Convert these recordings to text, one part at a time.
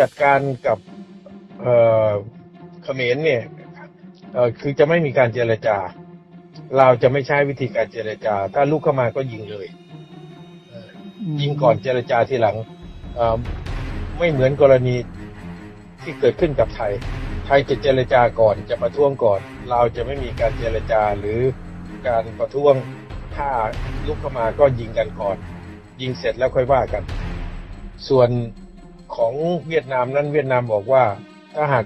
จัดการกับเอ่อเขมรเนี่ยเอ่อคือจะไม่มีการเจรจา เราวจะไม่ใช้วิธีการเจรจา ถ้าลูกเข้ามาก็ยิงเลยเอ่อยิงก่อนเจรจาทีหลังเอ่อไม่เหมือนกรณีที่เกิดขึ้นกับไทย ไทยจะเจรจาก่อนจะประท้วงก่อน เราวจะไม่มีการเจรจาหรือการประท้วงถ้าลุกเข้ามาก็ยิงกันก่อน ยิงเสร็จแล้วค่อยว่ากัน ส่วน ของเวียดนามนั้นเวียดนามบอกว่า ถ้าหาก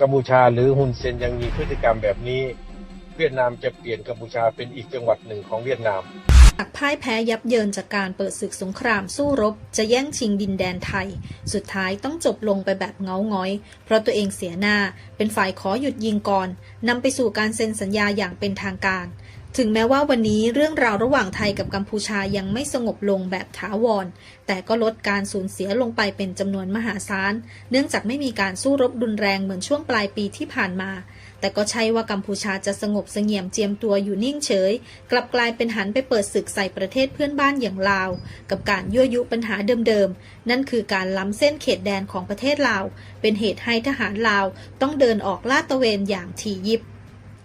กัมพูชาหรือฮุนเซนยังมีพฤติกรรมแบบนี้ เวียดนามจะเปลี่ยนกัมพูชาเป็นอีกจังหวัดหนึ่งของเวียดนามหากพ่ายแพ้ยับเยินจากการเปิดศึกสงครามสู้รบ จะแย่งชิงดินแดนไทย สุดท้ายต้องจบลงไปแบบเงาง้อย เพราะตัวเองเสียหน้า เป็นฝ่ายขอหยุดยิงก่อนนำไปสู่การเซ็นสัญญาอย่างเป็นทางการ ถึงแม้ว่าวันนี้เรื่องราวระหว่างไทยกับกัมพูชายังไม่สงบลงแบบถาวร แต่ก็ลดการสูญเสียลงไปเป็นจำนวนมหาศาล เนื่องจากไม่มีการสู้รบรุนแรงเหมือนช่วงปลายปีที่ผ่านมา แต่ก็ใช่ว่ากัมพูชาจะสงบเสงี่ยมเจียมตัวอยู่นิ่งเฉย กลับกลายเป็นหันไปเปิดศึกใส่ประเทศเพื่อนบ้านอย่างลาว กับการยั่วยุปัญหาเดิมๆ นั่นคือการล้ำเส้นเขตแดนของประเทศลาว เป็นเหตุให้ทหารลาวต้องเดินออกลาดตระเวนอย่างถี่ยิบ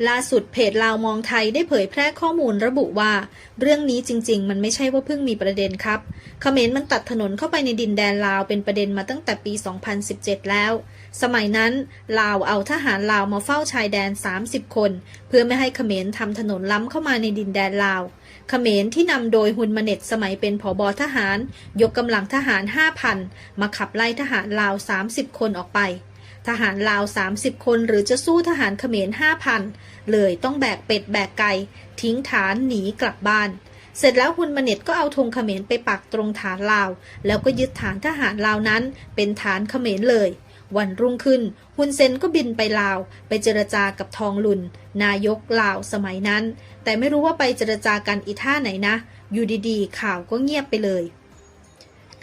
ล่าสุดเพจลาวมองไทยได้เผยแพร่ข้อมูลระบุว่า เรื่องนี้จริง ๆ มันไม่ใช่ว่าเพิ่งมีประเด็นครับเขมรมันตัดถนนเข้าไปในดินแดนลาวเป็นประเด็นมาตั้งแต่ปี 2017 แล้ว สมัยนั้นลาวเอาทหารลาวมาเฝ้าชายแดน 30 คน เพื่อไม่ให้เขมรทำถนนล้ำเข้ามาในดินแดนลาวเขมรที่นำโดยฮุนมาเน็ตสมัยเป็นผอบอทหาร ยกกำลังทหาร 5,000 มาขับไล่ทหารลาว 30 คนออกไป ทหารลาว 30 คนหรือจะสู้ทหารเขมร5,000 เลยต้องแบกเป็ดแบกไก่ ทิ้งฐานหนีกลับบ้าน เสร็จแล้วฮุนมาเน็ตก็เอาธงเขมรไปปักตรงฐานลาว แล้วก็ยึดฐานทหารลาวนั้น เป็นฐานเขมรเลย วันรุ่งขึ้นฮุนเซนก็บินไปลาว ไปเจรจากับทองลุน นายกลาวสมัยนั้น แต่ไม่รู้ว่าไปเจรจากันอีท่าไหนนะ อยู่ดีๆ ข่าวก็เงียบไปเลย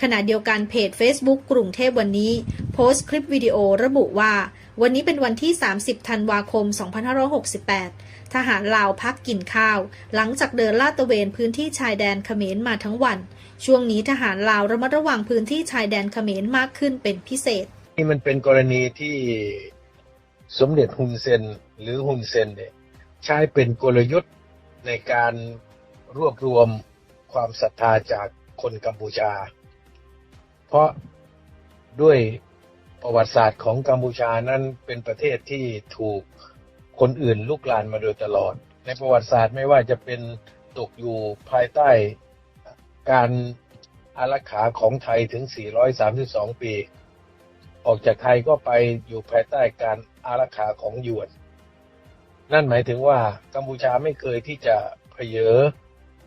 ขณะเดียวกันเพจ Facebook กรุงเทพวันนี้ โพสต์คลิปวิดีโอระบุว่า วันนี้เป็นวันที่ 30 ธันวาคม 2568 ทหารลาวพักกินข้าว หลังจากเดินลาดตระเวนพื้นที่ชายแดนเขมรมาทั้งวัน ช่วงนี้ทหารลาวระมัดระวังพื้นที่ชายแดนเขมรมากขึ้นเป็นพิเศษ นี่มันเป็นกรณีที่สมเด็จฮุนเซนหรือฮุนเซนเนี่ยใช้เป็นกลยุทธ์ในการรวบรวมความศรัทธาจากคนกัมพูชา เพราะด้วย ประวัติศาสตร์ของกัมพูชานั้นเป็นประเทศที่ถูกคนอื่นลุกลานมาโดยตลอด ในประวัติศาสตร์ไม่ว่าจะเป็นตกอยู่ภายใต้การอารักขาของไทยถึง 432 ปี ออกจากไทยก็ไปอยู่ภายใต้การอารักขาของยวน นั่นหมายถึงว่ากัมพูชาไม่เคยที่จะเพเยอ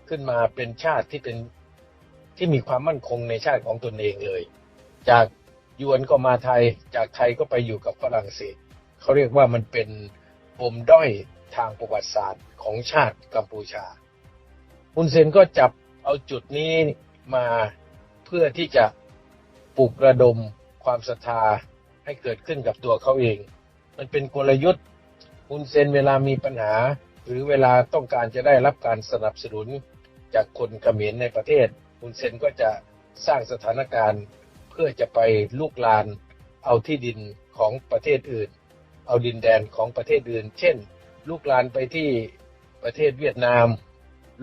ขึ้นมาเป็นชาติที่เป็นที่มีความมั่นคงในชาติของตนเองเลย จาก ยวนก็มาไทยจากไทยก็ไปอยู่กับฝรั่งเศสเขาเรียกว่ามันเป็นปมด้อยทางประวัติศาสตร์ของชาติกัมพูชาฮุนเซนก็จับเอาจุดนี้มาเพื่อที่จะปลุกระดมความศรัทธาให้เกิดขึ้นกับตัวเขาเอง มันเป็นกลยุทธ์ฮุนเซนเวลามีปัญหา หรือเวลาต้องการจะได้รับการสนับสนุนจากคนเขมรในประเทศฮุนเซนก็จะสร้างสถานการณ์ พื่อจะไปลุกลานเอาที่ดินของประเทศอื่น เอาดินแดนของประเทศอื่น เช่นลุกลานไปที่ประเทศเวียดนาม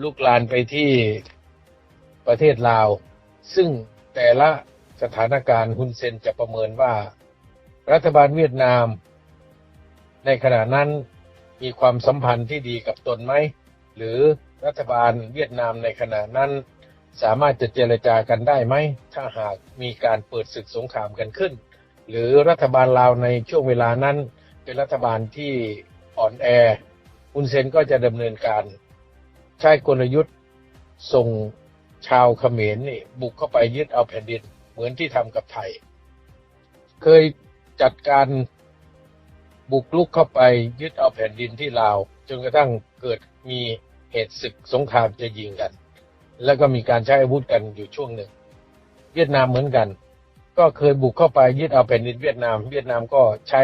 ลุกลานไปที่ประเทศลาว ซึ่งแต่ละสถานการณ์ฮุนเซนจะประเมินว่า รัฐบาลเวียดนาม ในขณะนั้นมีความสัมพันธ์ที่ดีกับตนไหม หรือรัฐบาลเวียดนามในขณะนั้น สามารถจะเจรจากันได้ไหม ถ้าหากมีการเปิดศึกสงครามกันขึ้น หรือรัฐบาลลาวในช่วงเวลานั้น เป็นรัฐบาลที่อ่อนแออุนเซนก็จะดำเนินการ ใช้กลยุทธ์ส่งชาวเขมรนี่บุกเข้าไปยึดเอาแผ่นดิน เหมือนที่ทำกับไทย เคยจัดการบุกลุกเข้าไปยึดเอาแผ่นดินที่ลาว จนกระทั่งเกิดมีเหตุศึกสงครามจะยิงกัน แล้วก็มีการใช้อาวุธกันอยู่ช่วงหนึ่ง เวียดนามเหมือนกัน ก็เคยบุกเข้าไปยึดเอาแผ่นดินเวียดนาม เวียดนามก็ใช้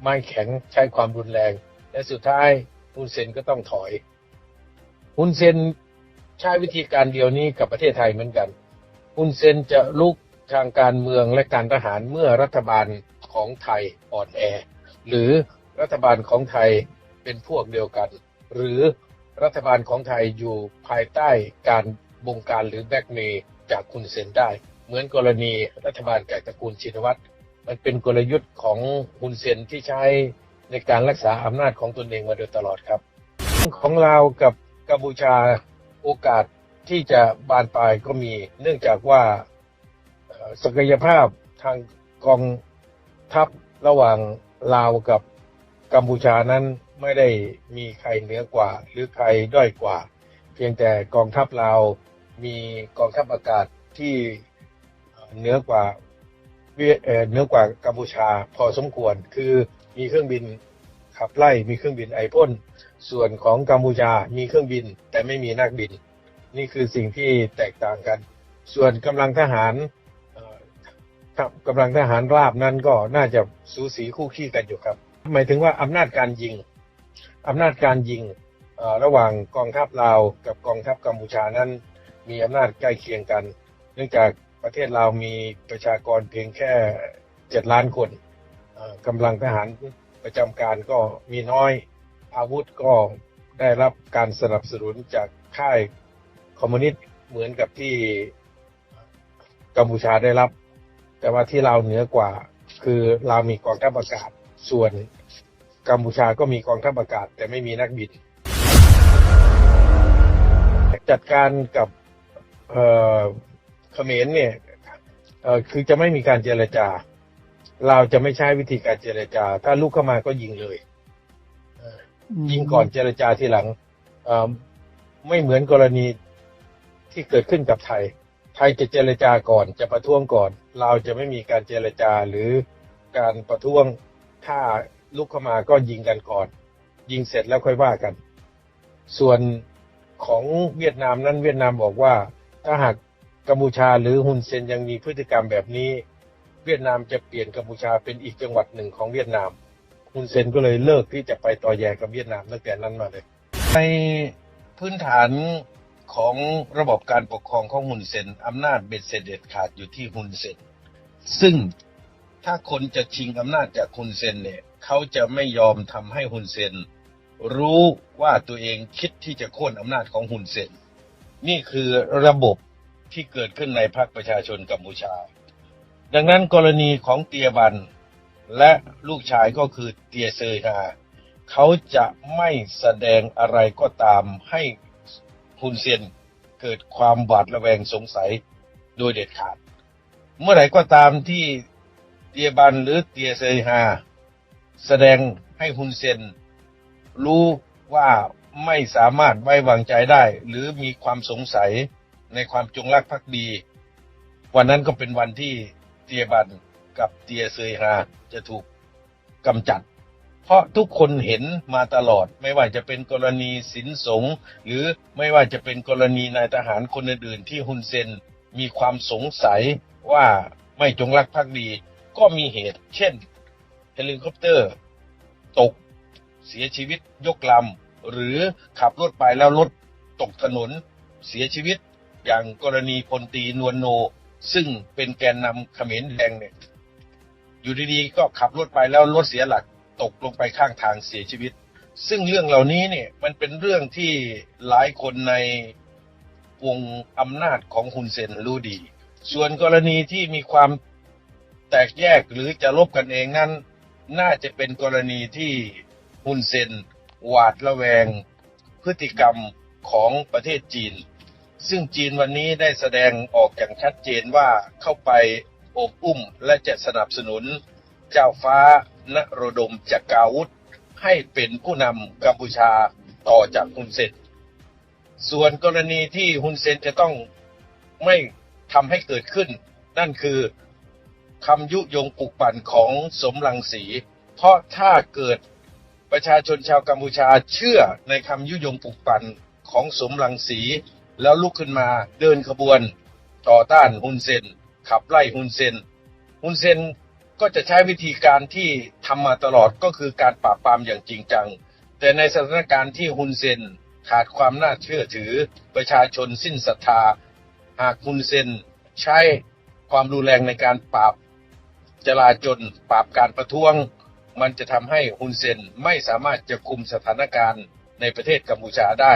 ไม้แข็งใช้ความรุนแรง และสุดท้ายฮุนเซนก็ต้องถอยฮุนเซนใช้วิธีการเดียวนี้กับประเทศไทยเหมือนกันฮุนเซนจะลุกทางการเมืองและการทหารเมื่อรัฐบาลของไทยอ่อนแอ หรือรัฐบาลของไทยเป็นพวกเดียวกัน หรือรัฐบาลของไทยอยู่ภายใต้การ บงการหรือแบ็กเมย์จากคุณเซนได้ เหมือนกรณีรัฐบาลจากตระกูลชินวัตรมันเป็นกลยุทธ์ของคุณเซนที่ใช้ในการรักษาอำนาจของตนเองมาโดยตลอดครับ ของลาวกับกัมพูชาโอกาสที่จะบานปลายก็มี เนื่องจากว่าศักยภาพทางกองทัพระหว่างลาวกับกัมพูชานั้นไม่ได้มีใครเหนือกว่า หรือใครด้อยกว่า เพียงแต่กองทัพลาว มีกองทัพอากาศที่เหนือกว่าเวียเเหนือกว่ากัมพูชาพอสมควร คือมีเครื่องบินขับไล่มีเครื่องบินไอพ่นส่วนของกัมพูชามีเครื่องบิน แต่ไม่มีนักบิน นี่คือสิ่งที่แตกต่างกัน ส่วนกำลังทหารเอ่อครับกำลังทหารราบนั้นก็น่าจะสูสีคู่ขี้กันอยู่ครับ หมายถึงว่าอำนาจการยิงอำนาจการยิงระหว่างกองทัพลาวกับกองทัพกัมพูชานั้น มีอำนาจใกล้เคียงกัน เนื่องจากประเทศลามีประชากรเพียงแค่เจ็ดล้านคนกำลังทหารประจำการก็มีน้อยอาวุธก็ได้รับการสนับสนุนจากค่ายคอมมิวนิสต์เหมือนกับที่กัมพูชาได้รับ แต่ว่าที่ลาเหนือกว่าคือลามีกองทัพอากาศส่วนกัมพูชาก็มีกองทัพอากาศ แต่ไม่มีนักบิน จัดการกับ เอ่อเขมรเนี่ยเอ่อคือจะไม่มีการเจรจา เราจะไม่ใช้วิธีการเจรจา ถ้าลูกเข้ามาก็ยิงเลยยิงก่อนเจรจาทีหลังไม่เหมือนกรณีที่เกิดขึ้นกับไทย ไทยจะเจรจาก่อนจะประท้วงก่อน เราจะไม่มีการเจรจาหรือการประท้วงถ้าลุกเข้ามาก็ยิงกันก่อน ยิงเสร็จแล้วค่อยว่ากัน ส่วนของเวียดนามนั้นเวียดนามบอกว่า ถ้าหากกัมพูชาหรือฮุนเซนยังมีพฤติกรรมแบบนี้ เวียดนามจะเปลี่ยนกัมพูชาเป็นอีกจังหวัดหนึ่งของเวียดนามฮุนเซนก็เลยเลิกที่จะไปต่อแยกับเวียดนามตั้งแต่นั้นมาเลย ในพื้นฐานของระบบการปกครองของฮุนเซนอำนาจเบ็ดเสร็จเด็ดขาดอยู่ที่ฮุนเซนซึ่งถ้าคนจะชิงอำนาจจากฮุนเซนเนี่ยเขาจะไม่ยอมทำให้ฮุนเซนรู้ว่าตัวเองคิดที่จะโค่นอำนาจของฮุนเซน นี่คือระบบที่เกิดขึ้นในพรรคประชาชนกัมพูชา ดังนั้นกรณีของเตียบันและลูกชายก็คือเตียเซยฮาเขาจะไม่แสดงอะไรก็ตามให้ฮุนเซนเกิดความหวาดระแวงสงสัยโดยเด็ดขาด เมื่อไหร่ก็ตามที่เตียบันหรือเตียเซยฮาแสดงให้ฮุนเซนรู้ว่า ไม่สามารถไว้วางใจได้ หรือมีความสงสัยในความจงรักภักดี วันนั้นก็เป็นวันที่เตียบันกับเตียเซยฮาจะถูกกำจัด เพราะทุกคนเห็นมาตลอด ไม่ว่าจะเป็นกรณีสินสง หรือไม่ว่าจะเป็นกรณีนายทหารคนอื่นๆที่ฮุนเซนมีความสงสัยว่าไม่จงรักภักดี ก็มีเหตุ เช่นเฮลิคอปเตอร์ ตกเสียชีวิตยกลำ หรือขับรถไปแล้วรถตกถนนเสียชีวิต อย่างกรณีพลตีนวลโน ซึ่งเป็นแกนนำเขมรแดงเนี่ยอยู่ดีๆ ก็ขับรถไปแล้วรถเสียหลักตกลงไปข้างทางเสียชีวิต ซึ่งเรื่องเหล่านี้เนี่ยมันเป็นเรื่องที่หลายคนในวงอำนาจของฮุนเซนรู้ดี ส่วนกรณีที่มีความแตกแยกหรือจะลบกันเองนั้น น่าจะเป็นกรณีที่ฮุนเซน หวาดระแวงพฤติกรรมของประเทศจีน ซึ่งจีนวันนี้ได้แสดงออกอย่างชัดเจนว่าเข้าไปโอบอุ้มและจะสนับสนุนเจ้าฟ้านโรดมจักราวุธ ให้เป็นผู้นำกัมพูชาต่อจากฮุนเซนส่วนกรณีที่ฮุนเซนจะต้องไม่ทำให้เกิดขึ้น นั่นคือคำยุยงปลุกปั่นของสมรังสี เพราะถ้าเกิด ประชาชนชาวกัมพูชาเชื่อในคำยุยงปลุกปั่นของสมรังสี แล้วลุกขึ้นมาเดินขบวน ต่อต้านฮุนเซน ขับไล่ฮุนเซนฮุนเซนก็จะใช้วิธีการที่ทำมาตลอดก็คือการปราบปรามอย่างจริงจัง แต่ในสถานการณ์ที่ฮุนเซนขาดความน่าเชื่อถือ ประชาชนสิ้นศรัทธา หากฮุนเซนใช้ความรุนแรงในการปราบจลาจลปราบการประท้วง มันจะทำให้ฮุนเซนไม่สามารถจะคุมสถานการณ์ในประเทศกัมพูชาได้